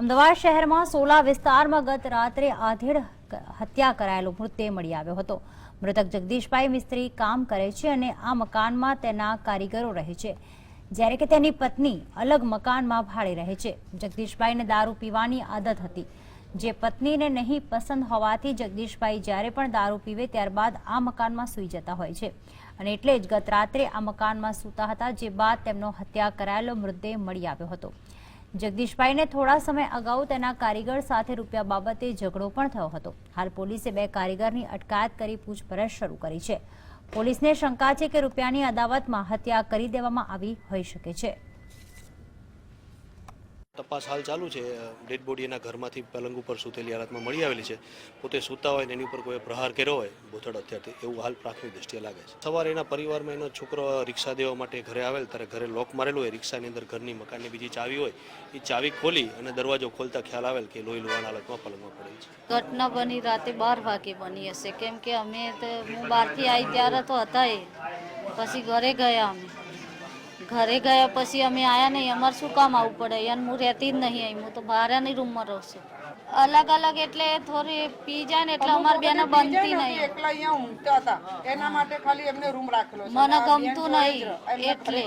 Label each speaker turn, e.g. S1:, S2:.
S1: અમદાવાદ શહેરમાં સોલા વિસ્તારમાં ગત રાત્રે આધેડ હત્યા કરાયેલો મૃતદેહ મળી આવ્યો હતો. મૃતક જગદીશભાઈ મિસ્ત્રી કામ કરે છે અને આ મકાનમાં તેના કારીગરો રહે છે. જ્યારે કે તેની પત્ની અલગ મકાનમાં ભાડે રહે છે. જગદીશભાઈને દારૂ પીવાની આદત હતી. જે પત્નીને નહીં પસંદ હોવાથી જગદીશભાઈ જ્યારે પણ દારૂ પીવે ત્યારબાદ આ મકાનમાં સૂઈ જતા હોય છે. અને એટલે જ ગત રાત્રે આ મકાનમાં સૂતા હતા, જે બાદ તેમનો હત્યા કરાયેલો મૃતદેહ મળી આવ્યો હતો. જગદીશભાઈને થોડા સમય અગાઉ તેના કારીગર સાથે રૂપિયા બાબતે ઝઘડો પણ થયો હતો. હાલ પોલીસે બે કારીગરની અટકાયત કરી પૂછપરછ શરૂ કરી છે. પોલીસને શંકા છે કે રૂપિયાની અદાવતમાં હત્યા કરી દેવામાં આવી હોઈ શકે છે.
S2: તપાસ હાલ ચાલુ છે. ડેડ બોડી એના ઘરમાંથી પલંગ ઉપર સૂતેલી હાલતમાં મળી આવેલી છે. પોતે સૂતા હોય ને એની ઉપર કોઈ પ્રહાર કર્યો હોય, બોથડ હત્યાથી એવું હાલ પ્રાથમિક દ્રષ્ટિએ લાગે છે. સવારે એના પરિવારમાં એનો છોકરો રિક્ષા દેવા માટે ઘરે આવેલ, ત્યારે ઘરે લોક મારેલું હોય, રિક્ષાની અંદર ઘરની મકાનની બીજી ચાવી હોય, એ ચાવી ખોલી અને દરવાજો ખોલતા ખ્યાલ આવેલ કે લોહી લોહાણ હાલતમાં પલંગમાં પડેલ છે.
S3: ઘટના બની રાતે બાર વાગે બની હશે. કેમ કે અમે હું બહારથી આવી ત્યારે તો હતા એ. પછી ઘરે ગયા અમે. ઘરે ગયા પછી અમે આયા નહીં. અમારે શું કામ આવવું પડે? અહીંયા હું રહેતી જ નહીં અહીં. હું તો બહારની રૂમમાં રહું છું. અલગ અલગ એટલે થોડી પી જાય ને એટલે અમારે બેને બનતી નહીં.
S4: એકલા અહીંયા ઊંઘતા હતા. એના માટે ખાલી એમને રૂમ રાખેલો
S3: મને ગમતું નહીં, એટલે.